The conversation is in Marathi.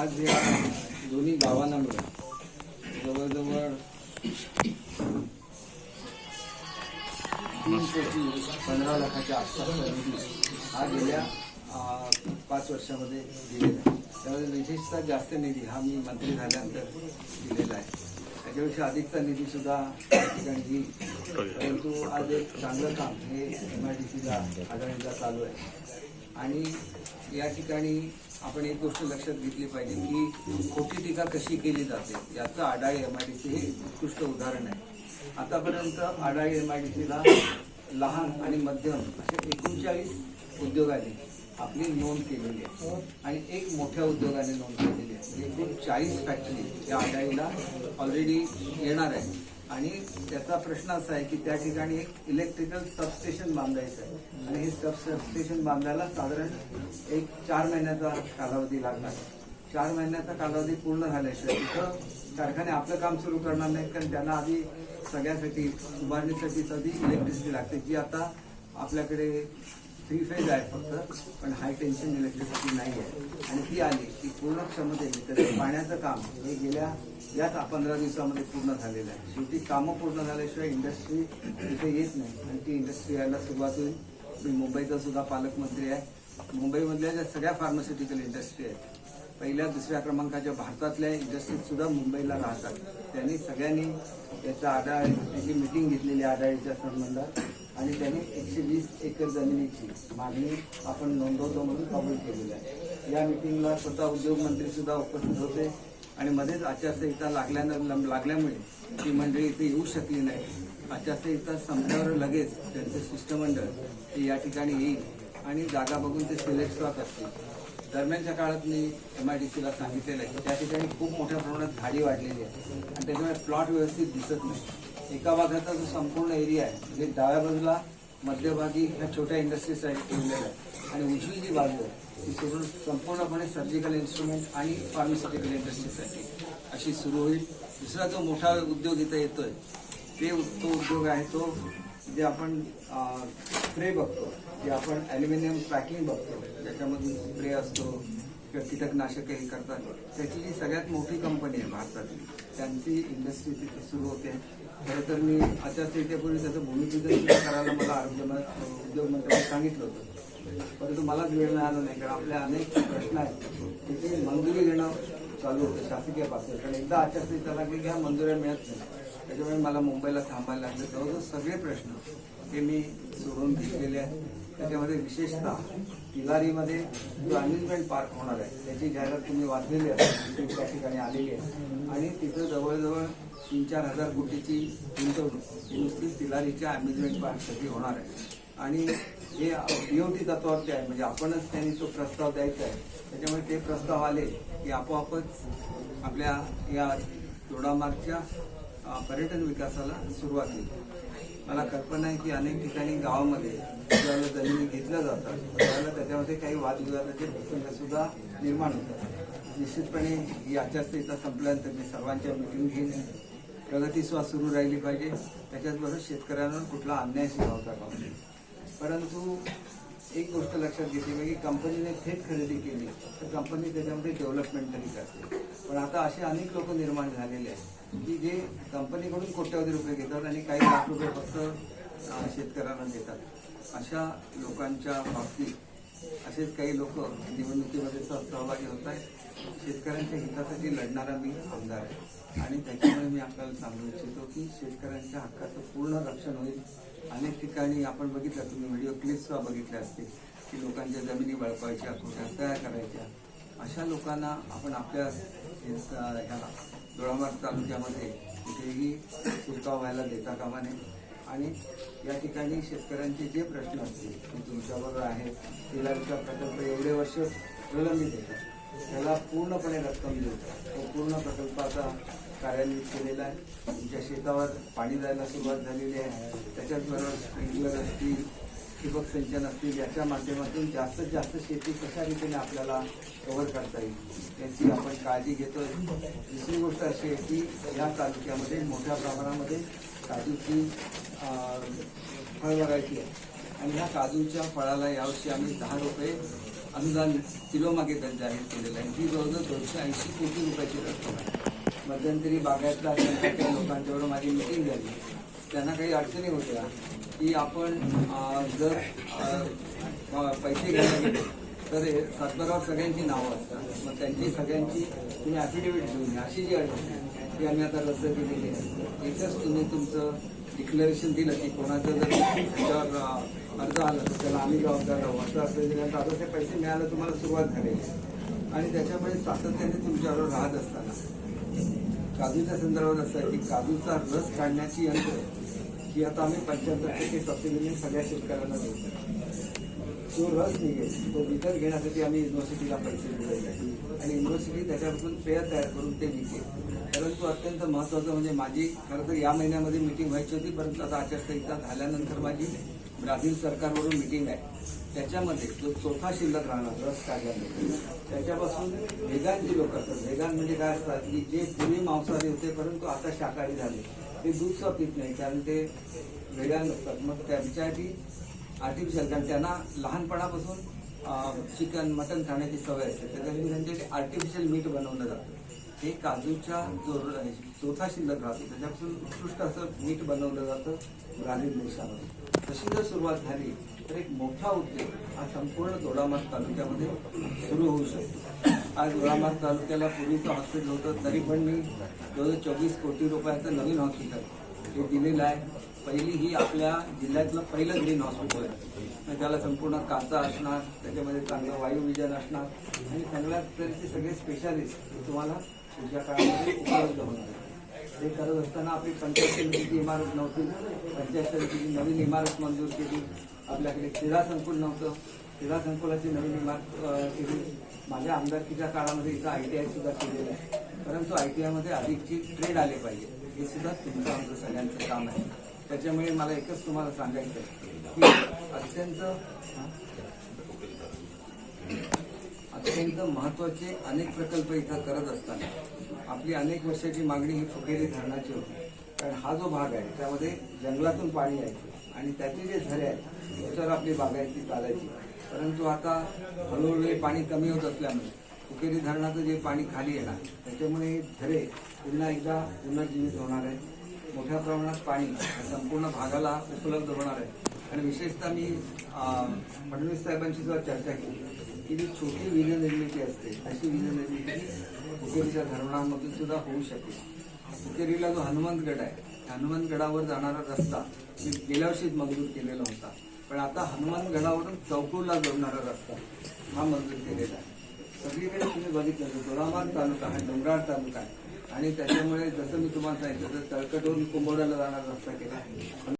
आज या दोन्ही गावांना मिळून जवळजवळ तीन कोटी पंधरा लाखाच्या आसपास निधी हा गेल्या पाच वर्षामध्ये दिलेला आहे. त्यामध्ये विशेषतः जास्त निधी हा मी मंत्री झाल्यानंतर दिलेला आहे. त्याच्यापेक्षा अधिकचा निधी सुद्धा त्या ठिकाणी परंतु आज एक चांगलं काम हे एम आय डी सीला आघाडीला चालू आहे. आणि या ठिकाणी आपण एक गोष्ट लक्षात घेतली पाहिजे की खोटी टीका कशी केली जाते याचं Adali M I D C हे उत्कृष्ट उदाहरण आहे. आतापर्यंत आडाळी एम आय डी सीला लहान आणि मध्यम असे एकोणचाळीस उद्योगाने आपली नोंद केलेली आहे. आणि एक मोठ्या उद्योगाने नोंद केलेली आहे. एकूण चाळीस फॅक्टरी या आडाळीला ऑलरेडी येणार आहे आणि त्याचा प्रश्न असा आहे की त्या ठिकाणी एक इलेक्ट्रिकल सबस्टेशन बांधायचं आहे. आणि हे सब सबस्टेशन बांधायला साधारण एक चार महिन्याचा कालावधी लागणार चार महिन्याचा कालावधी पूर्ण झाल्याशिवाय तिथं कारखाने आपलं काम सुरू करणार नाहीत कारण त्यांना आधी सगळ्यासाठी उभारणीसाठी सधी इलेक्ट्रिसिटी लागते जी आता आपल्याकडे थ्री फेज आहे फक्त पण हाय टेन्शन इलेक्ट्रिसिटी नाही आहे आणि ती आली की पूर्ण क्षमतेने त्याचं पाण्याचं काम हे गेल्या याच पंधरा दिवसामध्ये पूर्ण झालेलं आहे. शेवटी कामं पूर्ण झाल्याशिवाय इंडस्ट्री तिथे येत नाही. आणि ती इंडस्ट्री यायला सुरुवात होईल. मी मुंबईचा सुद्धा पालकमंत्री आहे. मुंबईमधल्या ज्या सगळ्या फार्मास्युटिकल इंडस्ट्री आहेत पहिल्या दुसऱ्या क्रमांकाच्या भारतातल्या इंडस्ट्रीज सुद्धा मुंबईला राहतात. त्यांनी सगळ्यांनी याचा आढावा त्याची मिटिंग घेतलेली आढाळीच्या संबंधात. आणि त्यांनी एकशे वीस एकर जमिनीची मागणी आपण नोंदवतो म्हणून कबूल केलेली आहे. या मिटिंगला स्वतः उद्योगमंत्री सुद्धा उपस्थित होते आणि मध्येच आचारसंहिता लागल्यानं लागल्यामुळे ती मंडळी इथे येऊ शकली नाही. आचारसंहिता संपल्यावर लगेच त्यांचं शिष्टमंडळ ते या ठिकाणी येईल आणि जागा बघून ते सिलेक्ट होत असतील. दरम्यानच्या काळात मी एम आय डी सीला सांगितलेलं आहे. की त्या ठिकाणी खूप मोठ्या प्रमाणात झाडी वाढलेली आहे. आणि त्याच्यामुळे प्लॉट व्यवस्थित दिसत नाही. एका भागाचा जो संपूर्ण एरिया आहे म्हणजे डाव्या बाजूला मध्यभागी ह्या छोट्या इंडस्ट्रीज ठेवलेल्या आहेत आणि उजवी जी बाजू आहे ती सुरू संपूर्णपणे सर्जिकल इन्स्ट्रुमेंट आणि फार्मास्युटिकल इंडस्ट्रीसाठी अशी सुरू होईल. दुसरा जो मोठा उद्योग इथं येतोय ते तो उद्योग आहे तो जे आपण स्प्रे बघतो. जे आपण ॲल्युमिनियम पॅकिंग बघतो. ज्याच्यामधून स्प्रे असतो किंवा कीटकनाशक हे करतात. त्याची जी सगळ्यात मोठी कंपनी आहे भारतातली त्यांची इंडस्ट्री तिथं सुरू होते. खरं तर मी आचारसंहितेपूर्वी त्याचं भूमिपूजन करायला मला आरोग्य उद्योग मंत्र्यांनी सांगितलं होतं. परंतु मलाच वेळ मिळाला नाही कारण आपले अनेक प्रश्न आहेत. तिथे मंजुरी घेणं चालू होतं शासकीय पातळीवर. कारण एकदा आचारसंहिता लागली की ह्या मंजुऱ्या मिळत नाही. त्याच्यामुळे मला मुंबईला थांबायला लागले. जवळजवळ सगळे प्रश्न हे मी सोडून घेतलेले आहेत. त्याच्यामध्ये विशेषतः तिलारीमध्ये जो अम्युजमेंट पार्क होणार आहे त्याची जाहिरात तुम्ही वाचलेली आहे त्या ठिकाणी आलेली आहे. आणि तिथं जवळजवळ तीन चार हजार कोटीची गुंतवणूक ही नुसतीच तिलारीच्या अम्युजमेंट पार्कसाठी होणार आहे. आणि हे बीओटी तत्वावरती आहे म्हणजे आपणच त्यांनी तो प्रस्ताव द्यायचा आहे. त्याच्यामुळे ते प्रस्ताव आले की आपोआपच आपल्या या दोडामार्गच्या पर्यटन विकासाला सुरुवात होईल. मला कल्पना आहे की अनेक ठिकाणी गावामध्ये ज्यावेळेला जमिनी घेतल्या जातात त्यावेळेला त्याच्यामध्ये काही वादविवादाचे प्रसंग सुद्धा निर्माण होतात. निश्चितपणे ही आचारसंहिता संपल्यानंतर मी सर्वांच्या मिटिंग घेईन. प्रगती सुरू राहिली पाहिजे. त्याच्याचबरोबर शेतकऱ्यांवर कुठला अन्याय सुद्धा होता का? नये. परंतु एक गोष्ट लक्षात घेतली म्हणजे की कंपनीने थेट खरेदी केली. तर कंपनी त्याच्यामध्ये डेव्हलपमेंट तरी करते. पण आता असे अनेक लोक निर्माण झालेले आहेत की जे कंपनीकडून कोट्यावधी रुपये घेतात आणि काही लाख रुपये फक्त शेतकऱ्यांना देतात. अशा लोकांच्या बाबतीत असेच काही लोक निवडणुकीमध्ये सहभागी होत आहेत. शेतकऱ्यांच्या हितासाठी लढणारा मी आमदार आहे. आणि त्याच्यामुळे मी आपल्याला सांगू इच्छितो की शेतकऱ्यांच्या हक्काचं पूर्ण रक्षण होईल. अनेक ठिकाणी आपण बघितलं तुम्ही व्हिडिओ क्लिप्स बघितल्या बघितले असतील की लोकांच्या जमिनी बळकावायच्या खोट्या तयार करायच्या. अशा लोकांना आपण आपल्या हे- ह्या दोडामार्ग तालुक्यामध्ये कुठेही शिरकाव व्हायला देता कामा नये. आणि या ठिकाणी शेतकऱ्यांचे जे प्रश्न असतील ते तुमच्याबरोबर आहेत. तिलारीचा प्रकल्प एवढे वर्ष प्रलंबित होता. त्याला पूर्णपणे रक्कम देऊ तो पूर्ण प्रकल्पाचा कार्यान्वित केलेला आहे. तुमच्या शेतावर पाणी जायला सुरुवात झालेली आहे. त्याच्याचबरोबर स्प्रिंकलर असतील ठिबक सिंचन असतील याच्या माध्यमातून जास्तीत जास्त शेती कशा रीतीने आपल्याला कव्हर करता येईल याची आपण काळजी घेतो दुसरी गोष्ट अशी आहे की या तालुक्यामध्ये मोठ्या प्रमाणामध्ये काजूची फळ व्हरायटी आहे. आणि ह्या काजूच्या फळाला यावर्षी आम्ही दहा रुपये अनुदान किलो मागे त्यांनी जाहीर केलेलं आहे. ही जवळजवळ दोनशे ऐंशी कोटी रुपयाची रक्कम आहे. मध्यंतरी बागायतला काही लोकांच्याबरोबर माझी मिटिंग झाली. त्यांना काही अडचणी होत्या की आपण जर पैसे घ्यायला गेले तर हे सातबारावर सगळ्यांची नावं असतात. मग त्यांची सगळ्यांची तुम्ही ॲफिडेव्हिट घेऊन या अशी जी अडचण आहे ती आम्ही आता रद्द केलेली आहे. एकच तुम्ही तुमचं डिक्लेरेशन दिलं की कोणाचं जर त्याच्यावर अर्ज आला तर त्याला आम्ही जबाबदार राहू. असं असं म्हणजे दिल्यानंतर आता ते पैसे मिळायला तुम्हाला सुरुवात झालेली आणि त्याच्यामुळे सातत्याने तुमच्यावर राहत असताना काजूच्या संदर्भात असं आहे की काजूचा रस काढण्याची यंत्र ही आता आम्ही पंच्याहत्तर टक्के सबसिडीने सगळ्या शेतकऱ्यांना देतो जो रस निघेल तो विकत घेण्यासाठी आम्ही युनिव्हर्सिटीला पैसे दिलेले आहे आणि युनिव्हर्सिटी त्याच्यापासून पेयर तयार करून ते विकेल. परंतु अत्यंत महत्त्वाचं म्हणजे माझी खरं तर या महिन्यामध्ये मिटिंग व्हायची होती परंतु आता आचारसंहिता झाल्यानंतर माझी ब्राझील सरकारवरून मिटिंग आहे. त्याच्यामध्ये जो चौथा शिल्लक राहणार रस काढल्यानंतर त्याच्यापासून वेगान जे लोक असतात. वेगान म्हणजे काय असतात की जे पूर्वी मांसाहारी होते परंतु आता शाकाहारी झाले. ते दूध सुद्धा पित नाही कारण ते वेगान असतात. मग त्यांच्यासाठी आर्टिफिशियल कारण त्यांना लहानपणापासून चिकन मटन खाण्याची सवय असते. त्याच्यासाठी त्यांच्यासाठी म्हणजे आर्टिफिशियल मीठ बनवलं जातं. हे काजूच्या जो र- चौथा शिल्लक राहतो. त्याच्यापासून उत्कृष्ट असं मीठ बनवलं जातं ब्राझील देशामध्ये. तशी जर सुरुवात झाली तर एक मोठा उद्योग हा संपूर्ण दोडामार्ग तालुक्यामध्ये सुरू होऊ शकतो. आज दोडामार्ग तालुक्याला पूर्वीचं हॉस्पिटल होतं तरी पण मी जवळजवळ चोवीस कोटी रुपयाचं नवीन हॉस्पिटल हे दिलेलं आहे. पहिली ही आपल्या जिल्ह्यातलं पहिलं ग्रीन हॉस्पिटल आहे. मग त्याला संपूर्ण काचा असणार त्याच्यामध्ये चांगलं वायुविजन असणार. आणि चांगल्या तऱ्हेचे सगळे स्पेशालिस्ट तुम्हाला तुमच्या काळामध्ये उपलब्ध होणार ते हे करत असताना आपली पंचायत समितीची इमारत नव्हती. पंचायत समितीची नवीन इमारत मंजूर केली. आपल्याकडे क्रीडा संकुल नव्हतं. क्रीडा संकुलाची नवीन इमारत केली. माझ्या आमदारकीच्या काळामध्ये इथं आय टी आय सुद्धा केलेलं आहे. परंतु आय टी आयमध्ये अधिकची ट्रेड आले पाहिजे. हे सुद्धा तुमचं आमचं सगळ्यांचं काम आहे. त्याच्यामुळे मला एकच तुम्हाला सांगायचं आहे की अत्यंत अत्यंत महत्त्वाचे अनेक प्रकल्प इथं करत असताना आपली अनेक वर्षाची मागणी ही फुकेरी धरणाची होती. कारण हा जो भाग आहे त्यामध्ये जंगलातून पाणी यायचं आणि त्याचे जे झरे आहेत त्याच्यावर आपली बागायती चालायची. परंतु आता हळूहळू पाणी कमी होत असल्यामुळे फुकेरी धरणाचं जे पाणी खाली येणार त्याच्यामुळे हे झरे पुन्हा एकदा पुनर्जीवित होणार आहे मोठ्या प्रमाणात पाणी संपूर्ण भागाला उपलब्ध होणार आहे. आणि विशेषतः मी फडणवीस साहेबांशी जेव्हा चर्चा केली की जी छोटी वीज निर्मिती असते अशी वीज निर्मिती उकेरीच्या धरणामधून सुद्धा होऊ शकेल. उकेरीला जो हनुमंतगड आहे हनुमंतगडावर जाणारा रस्ता मी गेल्या वर्षीच मंजूर केलेला होता. पण आता हनुमानगडावरून चौकूरला जोडणारा रस्ता हा मंजूर केलेला आहे. सगळीकडे तुम्ही बघितलं तर दोडामार्ग तालुका आहे डोंगराळ तालुका आहे. आणि त्याच्यामुळे जसं मी तुम्हाला सांगितलं तर तळकटवरून कुंभवड्याला जाणारा रस्ता केला. आहे